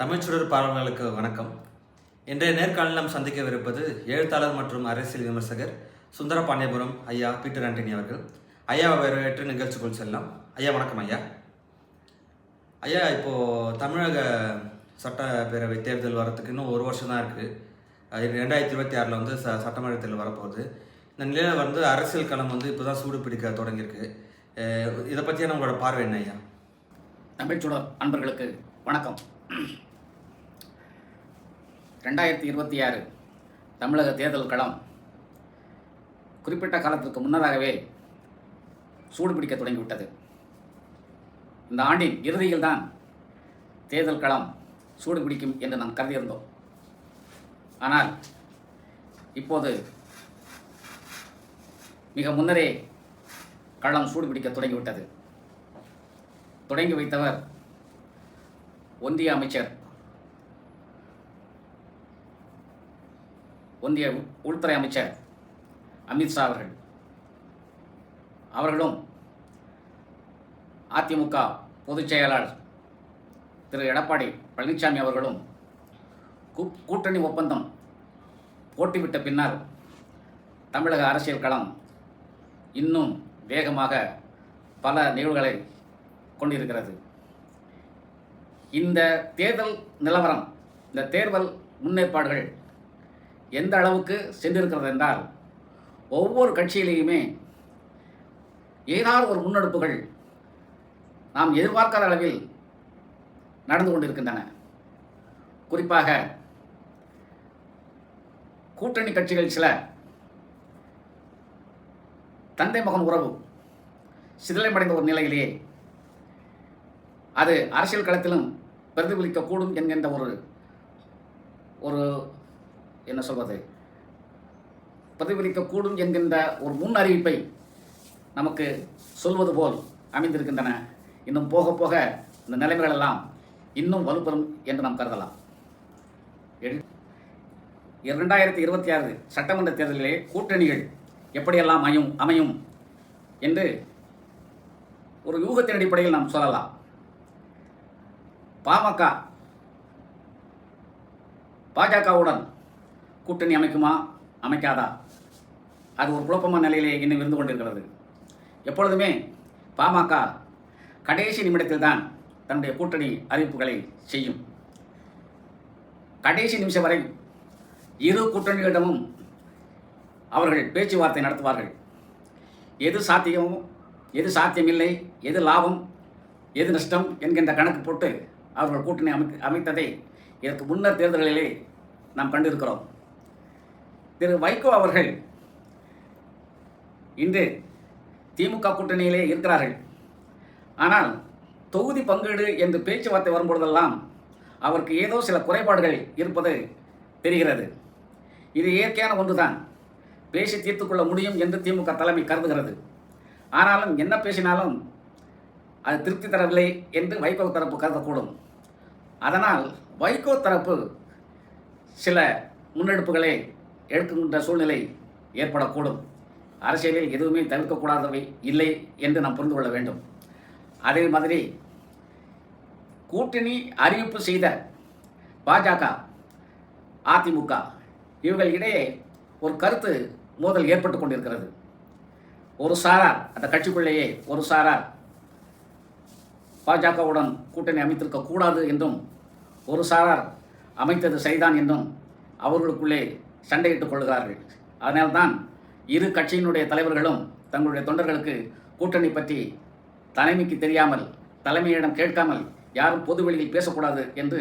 தமிழ்ச்சுடர் பார்வையாளர்களுக்கு வணக்கம். இன்றைய நேர்காணலில் நாம் சந்திக்கவிருப்பது எழுத்தாளர் மற்றும் அரசியல் விமர்சகர் சுந்தர பாண்டியபுரம் ஐயா பீட்டர் ஆண்டனி அவர்கள். ஐயா வரவேற்று நிகழ்ச்சிக்குள் செல்லலாம். ஐயா வணக்கம் ஐயா. ஐயா இப்போது தமிழக சட்டப்பேரவை தேர்தல் வரத்துக்கு இன்னும் ஒரு வருஷம் தான் இருக்குது ரெண்டாயிரத்தி இருபத்தி ஆறில் வந்து ச சட்டமன்ற தேர்தல் வரப்போகுது. இந்த நிலையில் வந்து அரசியல் களம் வந்து இப்போ தான் சூடு பிடிக்க தொடங்கியிருக்கு. இதை பற்றியான உங்களோட பார்வை என்ன ஐயா? தமிழ்ச்சுடர் அன்பர்களுக்கு வணக்கம். ரெண்டாயிரத்தி இருபத்தி ஆறு தமிழக தேர்தல் களம். குறிப்பிட்ட காலத்திற்கு முன்னதாகவே சூடு பிடிக்க தொடங்கிவிட்டது. இந்த ஆண்டின் இறுதியில் தான் தேர்தல் களம் சூடு பிடிக்கும் என்று நாம் கருதியிருந்தோம். ஆனால் இப்போது மிக முன்னரே களம் சூடு பிடிக்க தொடங்கிவிட்டது. தொடங்கி வைத்தவர் ஒன்றிய அமைச்சர் ஒன்றிய உள்துறை அமைச்சர் அமித்ஷா அவர்கள். அவர்களும் அதிமுக பொதுச் செயலாளர் திரு எடப்பாடி பழனிசாமி அவர்களும் கூட்டணி ஒப்பந்தம் போட்டுவிட்ட பின்னர் தமிழக அரசியல் களம் இன்னும் வேகமாக பல நிகழ்வுகளை கொண்டிருக்கிறது. இந்த தேர்தல் நிலவரம் இந்த தேர்தல் முன்னேற்பாடுகள் எந்த அளவுக்கு சென்றிருக்கிறது என்றால் ஒவ்வொரு கட்சியிலேயுமே ஏதாவது ஒரு முன்னெடுப்புகள் நாம் எதிர்பார்க்காத அளவில் நடந்து கொண்டிருக்கின்றன. குறிப்பாக கூட்டணி கட்சிகள் சில தந்தை மகன் உறவு சிதிலமடைந்த ஒரு நிலையிலேயே அது அரசியல் களத்திலும் பிரதிபலிக்கக்கூடும் என்கின்ற ஒரு ஒரு என்ன சொல்வது பிரதிபலிக்கக்கூடும் என்கின்ற ஒரு முன் அறிவிப்பை நமக்கு சொல்வது போல் அமைந்திருக்கின்றன. இன்னும் போக போக இந்த நிலைமைகள் எல்லாம் இன்னும் வலுப்பெறும் என்று நாம் கருதலாம். இரண்டாயிரத்தி இருபத்தி ஆறு சட்டமன்ற தேர்தலிலே கூட்டணிகள் எப்படியெல்லாம் அமையும் அமையும் என்று ஒரு யூகத்தின் அடிப்படையில் நாம் சொல்லலாம். பாமக பாஜகவுடன் கூட்டணி அமைக்குமா? அமைக்காதா? அது ஒரு குழப்பமான நிலையிலே இன்னும் இருந்து கொண்டிருக்கிறது. எப்பொழுதுமே பாமக கடைசி நிமிடத்தில் தான் தன்னுடைய கூட்டணி அறிவிப்புகளை செய்யும். கடைசி நிமிஷம் வரை இரு கூட்டணிகளிடமும் அவர்கள் பேச்சுவார்த்தை நடத்துவார்கள். எது சாத்தியமும் எது சாத்தியமில்லை எது லாபம் எது நஷ்டம் என்கின்ற கணக்கு போட்டு அவர்கள் கூட்டணி அமை அமைத்ததை இதற்கு முன்னர் தேர்தல்களிலே நாம் கண்டிருக்கிறோம். திரு வைகோ அவர்கள் இன்று திமுக கூட்டணியிலே இருக்கிறார்கள். ஆனால் தொகுதி பங்கீடு என்று பேச்சுவார்த்தை வரும்பொழுதெல்லாம் அவருக்கு ஏதோ சில குறைபாடுகள் இருப்பது தெரிகிறது. இது இயற்கையான ஒன்றுதான். பேசி தீர்த்துக்கொள்ள முடியும் என்று திமுக தலைமை கருதுகிறது. ஆனாலும் என்ன பேசினாலும் அது திருப்தி தரவில்லை என்று வைகோ தரப்பு கருதக்கூடும். அதனால் வைகோ தரப்பு சில முன்னெடுப்புகளை எடுக்கின்ற சூழ்நிலை ஏற்படக்கூடும். அரசியலில் எதுவுமே தவிர்க்கக்கூடாதவை இல்லை என்று நாம் புரிந்து கொள்ள வேண்டும். அதே மாதிரி கூட்டணி அறிவிப்பு செய்த பாஜக அதிமுக இவர்கள் இடையே ஒரு கருத்து மோதல் ஏற்பட்டு கொண்டிருக்கிறது. ஒரு சாரார் அந்த கட்சிக்குள்ளேயே ஒரு சாரார் பாஜகவுடன் கூட்டணி அமைத்திருக்க கூடாது என்றும் ஒரு சாரார் அமைத்தது சரிதான் என்றும் அவர்களுக்குள்ளே சண்டையிட்டுக் கொள்கிறார்கள். அதனால்தான் இரு கட்சியினுடைய தலைவர்களும் தங்களுடைய தொண்டர்களுக்கு கூட்டணி பற்றி தலைமைக்கு தெரியாமல் தலைமையிடம் கேட்காமல் யாரும் பொதுவெளியில் பேசக்கூடாது என்று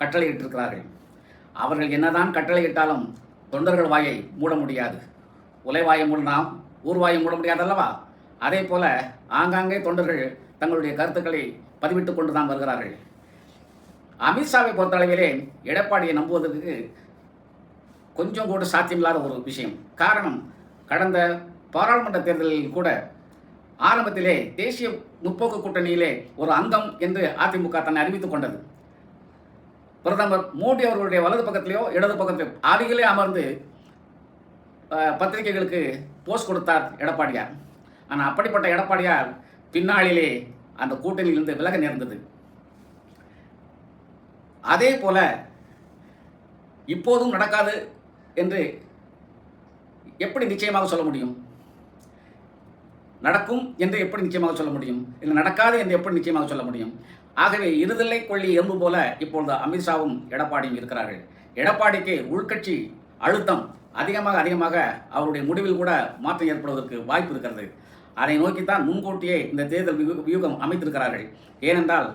கட்டளையிட்டிருக்கிறார்கள். அவர்கள் என்னதான் கட்டளையிட்டாலும் தொண்டர்கள் வாயை மூட முடியாது. உலைவாயை மூடலாம் ஊர்வாயை மூட முடியாது அல்லவா? அதே போல ஆங்காங்கே தொண்டர்கள் தங்களுடைய கருத்துக்களை பதிவிட்டு கொண்டு தான் வருகிறார்கள். அமித்ஷாவை பொறுத்தளவிலே எடப்பாடியை நம்புவதற்கு கொஞ்சம் கூட சாத்தியமில்லாத ஒரு விஷயம். காரணம் கடந்த பாராளுமன்ற தேர்தலில் கூட ஆரம்பத்திலே தேசிய முற்போக்கு கூட்டணியிலே ஒரு அங்கம் என்று அதிமுக தன்னை அறிவித்துக் கொண்டது. பிரதமர் மோடி அவர்களுடைய வலது பக்கத்திலேயோ இடது பக்கத்திலேயோ அருகிலே அமர்ந்து பத்திரிகைகளுக்கு போஸ்ட் கொடுத்தார் எடப்பாடியார். ஆனால் அப்படிப்பட்ட எடப்பாடியார் பின்னாளிலே அந்த கூட்டணியிலிருந்து விலக நேர்ந்தது. அதே போல இப்போதும் நடக்காது என்று எப்படி நிச்சயமாக சொல்ல முடியும்? நடக்கும் என்று எப்படி நிச்சயமாக சொல்ல முடியும்? இல்லை நடக்காது என்று எப்படி நிச்சயமாக சொல்ல முடியும்? ஆகவே இருதலை கொள்ளி எறும்பு போல இப்பொழுது அமித்ஷாவும் எடப்பாடியும் இருக்கிறார்கள். எடப்பாடிக்கு உள்கட்சி அழுத்தம் அதிகமாக அதிகமாக அவருடைய முடிவில் கூட மாற்றம் ஏற்படுவதற்கு வாய்ப்பு இருக்கிறது. அதை நோக்கித்தான் முன்கூட்டியே இந்த தேர்தல் வியூ- வியூகம் அமைத்திருக்கிறார்கள். ஏனென்றால்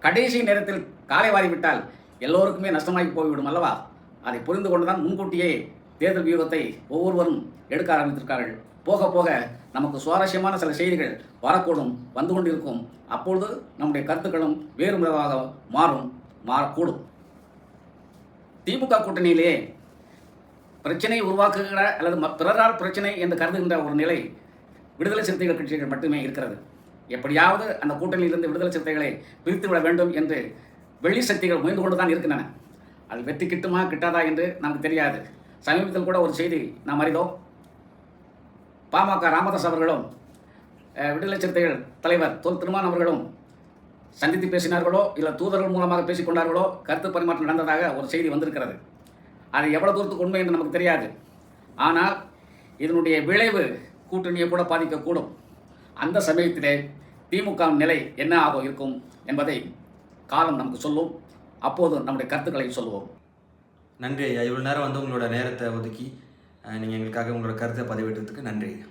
கடைசி நேரத்தில் காலை வாரிவிட்டால் எல்லோருக்குமே நஷ்டமாகி போய்விடும் அல்லவா? அதை புரிந்து கொண்டுதான் முன்கூட்டியே தேர்தல் வியூகத்தை ஒவ்வொருவரும் எடுக்க ஆரம்பித்திருக்கார்கள். போக போக நமக்கு சுவாரஸ்யமான சில செய்திகள் வரக்கூடும் வந்து கொண்டிருக்கும். அப்பொழுது நம்முடைய கருத்துக்களும் வேறு விதமாக மாறும் மாறக்கூடும். திமுக கூட்டணியிலேயே பிரச்சனை உருவாக்குகிற அல்லது ம- பிறரால் பிரச்சனை என்று கருதுகின்ற ஒரு நிலை விடுதலை சிறுத்தைகள் கட்சிகள் மட்டுமே இருக்கிறது. எப்படியாவது அந்த கூட்டணியிலிருந்து விடுதலை சிறுத்தைகளை பிரித்து விட வேண்டும் என்று வெளி சக்திகள் முயன்று கொண்டு தான் இருக்கின்றன. அது வெற்றி கிட்டுமா கிட்டாதா என்று நமக்கு தெரியாது. சமீபத்தில் கூட ஒரு செய்தி நாம் அறிந்தோம். பாமக ராமதாஸ் அவர்களும் விடுதலை சிறுத்தைகள் தலைவர் தொல் திருமான் அவர்களும் சந்தித்து பேசினார்களோ இல்லை தூதர்கள் மூலமாக பேசிக்கொண்டார்களோ கருத்து பரிமாற்றம் நடந்ததாக ஒரு செய்தி வந்திருக்கிறது. அது எவ்வளோ தூரத்துக்கு உண்மை என்று நமக்கு தெரியாது. ஆனால் இதனுடைய விளைவு கூட்டணியை கூட பாதிக்கக்கூடும். அந்த சமயத்திலே திமுக நிலை என்ன ஆக இருக்கும் என்பதை காலம் நமக்கு சொல்லும். அப்போது நம்முடைய கருத்துக்களை சொல்லுவோம். நன்றி ஐயா. இவ்வளோ நேரம் வந்து உங்களோட நேரத்தை ஒதுக்கி நீங்கள் எங்களுக்காக உங்களோட கருத்தை பதிவிட்டதுக்கு நன்றி ஐயா.